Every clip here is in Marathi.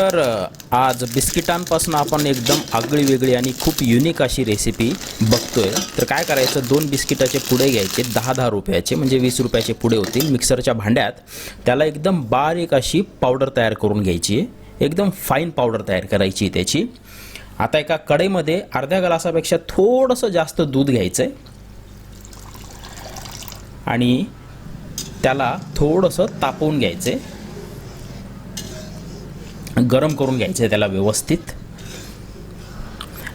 तर आज बिस्किटांपासून आपण एकदम आगळी वेगळी आणि खूप युनिक अशी रेसिपी बघतोय. तर काय करायचं? दोन बिस्किटाचे पुडे घ्यायचे दहा दहा रुपयाचे म्हणजे वीस रुपयाचे पुडे होतील मिक्सरच्या भांड्यात. त्याला एकदम बारीक अशी पावडर तयार करून घ्यायची. आहे एकदम फाईन पावडर तयार करायची आहे त्याची. आता एका कढईमध्ये अर्ध्या ग्लासापेक्षा थोडंसं जास्त दूध घ्यायचं आहे आणि त्याला थोडंसं तापवून घ्यायचं आहे गरम करून घ्यायचं आहे त्याला व्यवस्थित.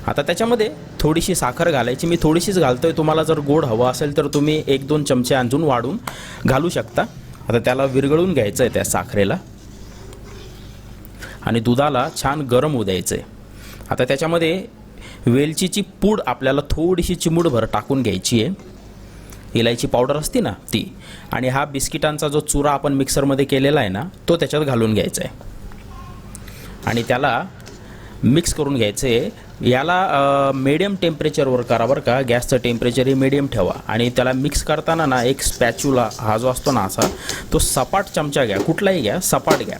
आता त्याच्यामध्ये थोडीशी साखर घालायची. मी थोडीशीच घालतोय. तुम्हाला जर गोड हवं असेल तर तुम्ही एक दोन चमचे अजून वाढून घालू शकता. आता त्याला विरघळून घ्यायचं आहे त्या साखरेला. आणि दुधाला छान गरम होऊ द्यायचं आहे आता त्याच्यामध्ये वेलचीची पूड आपल्याला थोडीशी चिमूडभर टाकून घ्यायची आहे. इलायची पावडर असते ना ती. आणि हा बिस्किटांचा जो चुरा आपण मिक्सरमध्ये केलेला आहे ना तो त्याच्यात घालून घ्यायचा आहे आणि त्याला मिक्स करून घ्यायचे. याला मिडियम टेम्परेचरवर करा बरं का. गॅसचं टेम्परेचर हे मिडियम ठेवा. आणि त्याला मिक्स करताना ना एक स्पॅच्युला हा जो असतो ना असा तो सपाट चमचा घ्या. कुठलाही घ्या सपाट घ्या.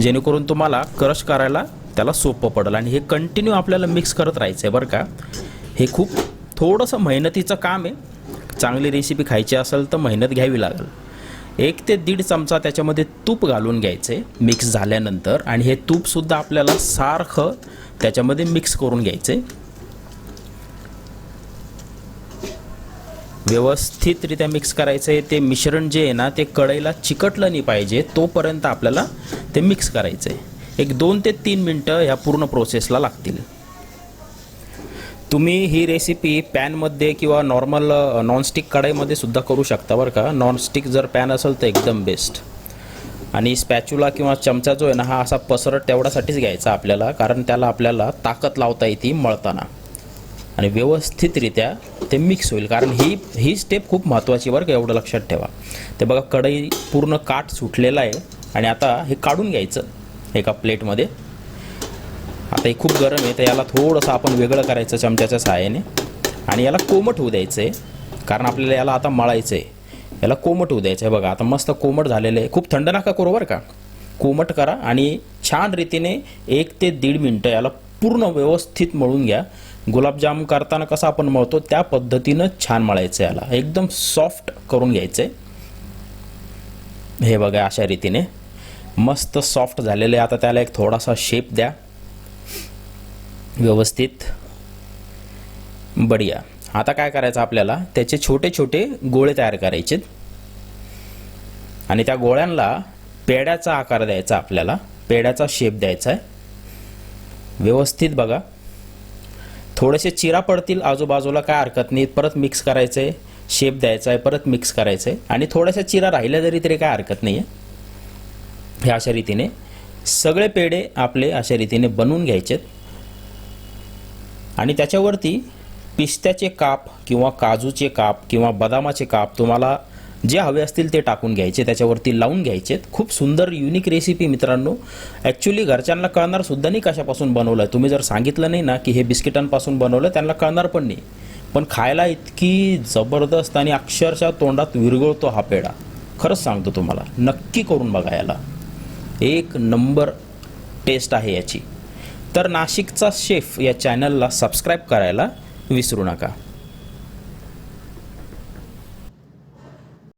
जेणेकरून तुम्हाला क्रश करायला त्याला सोपं पडेल. आणि हे कंटिन्यू आपल्याला मिक्स करत राहायचं आहे बरं का. हे खूप थोडंसं मेहनतीचं काम आहे. चांगली रेसिपी खायची असेल तर मेहनत घ्यावी लागेल. एक ते दीड चमचा त्याच्यामध्ये तूप घालून घ्यायचे मिक्स झाल्यानंतर. आणि हे तूपसुद्धा आपल्याला सारखं त्याच्यामध्ये मिक्स करून घ्यायचे. व्यवस्थितरित्या मिक्स करायचं. आहे ते मिश्रण जे आहे ना ते कढईला चिकटलं नाही पाहिजे. तोपर्यंत आपल्याला ते मिक्स करायचं. आहे एक दोन ते तीन मिनटं ह्या पूर्ण प्रोसेसला लागतील. तुम्ही ही रेसिपी पॅनमध्ये किंवा नॉर्मल नॉनस्टिक कढईमध्ये सुद्धा करू शकता बरं का. नॉनस्टिक जर पॅन असेल तर एकदम बेस्ट आणि स्पॅच्युला किंवा चमचा जो आहे ना हा असा पसरट तेवढ्यासाठीच घ्यायचा आपल्याला कारण त्याला आपल्याला ताकद लावता येते मळताना. आणि व्यवस्थितरित्या ते मिक्स होईल कारण ही ही स्टेप खूप महत्त्वाची बरं का एवढं लक्षात ठेवा. ते बघा कढई पूर्ण काठ सुटलेला आहे. आणि आता हे काढून घ्यायचं एका प्लेटमध्ये आता हे खूप गरम आहे तर याला थोडंसं आपण वेगळं करायचं चमच्याच्या सहाय्याने. आणि याला कोमट होऊ द्यायचं आहे कारण आपल्याला याला आता मळायचं आहे याला कोमट होऊ द्यायचं आहे बघा आता मस्त कोमट झालेलं आहे. खूप थंड नका करू बरं का. कोमट करा आणि छान रीतीने एक ते दीड मिनटं याला पूर्ण व्यवस्थित मळून घ्या. गुलाबजाम करताना कसं आपण मळतो त्या पद्धतीनं छान मळायचं याला. एकदम सॉफ्ट करून घ्यायचं आहे हे बघा अशा रीतीने. मस्त सॉफ्ट झालेलं आहे. आता त्याला एक थोडासा शेप द्या. व्यवस्थित बढिया. आता काय करायचं आपल्याला? त्याचे छोटे छोटे गोळे तयार करायचे. आणि त्या गोळ्यांना पेड्याचा आकार द्यायचा आपल्याला. पेड्याचा शेप द्यायचा आहे. व्यवस्थित बघा. थोडेसे चिरा पडतील आजूबाजूला काय हरकत नाही. परत मिक्स करायचं आहे शेप द्यायचा आहे परत मिक्स करायचं आहे आणि थोड्याशा चिरा राहिल्या जरी तरी काय हरकत नाही आहे हे अशा रीतीने सगळे पेढे आपले अशा रीतीने बनवून घ्यायचेत. आणि त्याच्यावरती पिस्त्याचे काप किंवा काजूचे काप किंवा बदामाचे काप तुम्हाला जे हवे असतील ते टाकून घ्यायचे त्याच्यावरती लावून घ्यायचे. खूप सुंदर युनिक रेसिपी मित्रांनो. ॲक्च्युली घरच्यांना कळणार सुद्धा नाही कशापासून बनवलं तुम्ही जर सांगितलं नाही ना की हे बिस्किटांपासून बनवलं त्यांना कळणार पण नाही. पण खायला इतकी जबरदस्त आणि अक्षरशः तोंडात विरघळतो हा पेढा. खरंच सांगतो तुम्हाला नक्की करून बघा याला. एक नंबर टेस्ट आहे याची. तर नाशिकचा शेफ या चॅनलला सबस्क्राईब करायला विसरू नका.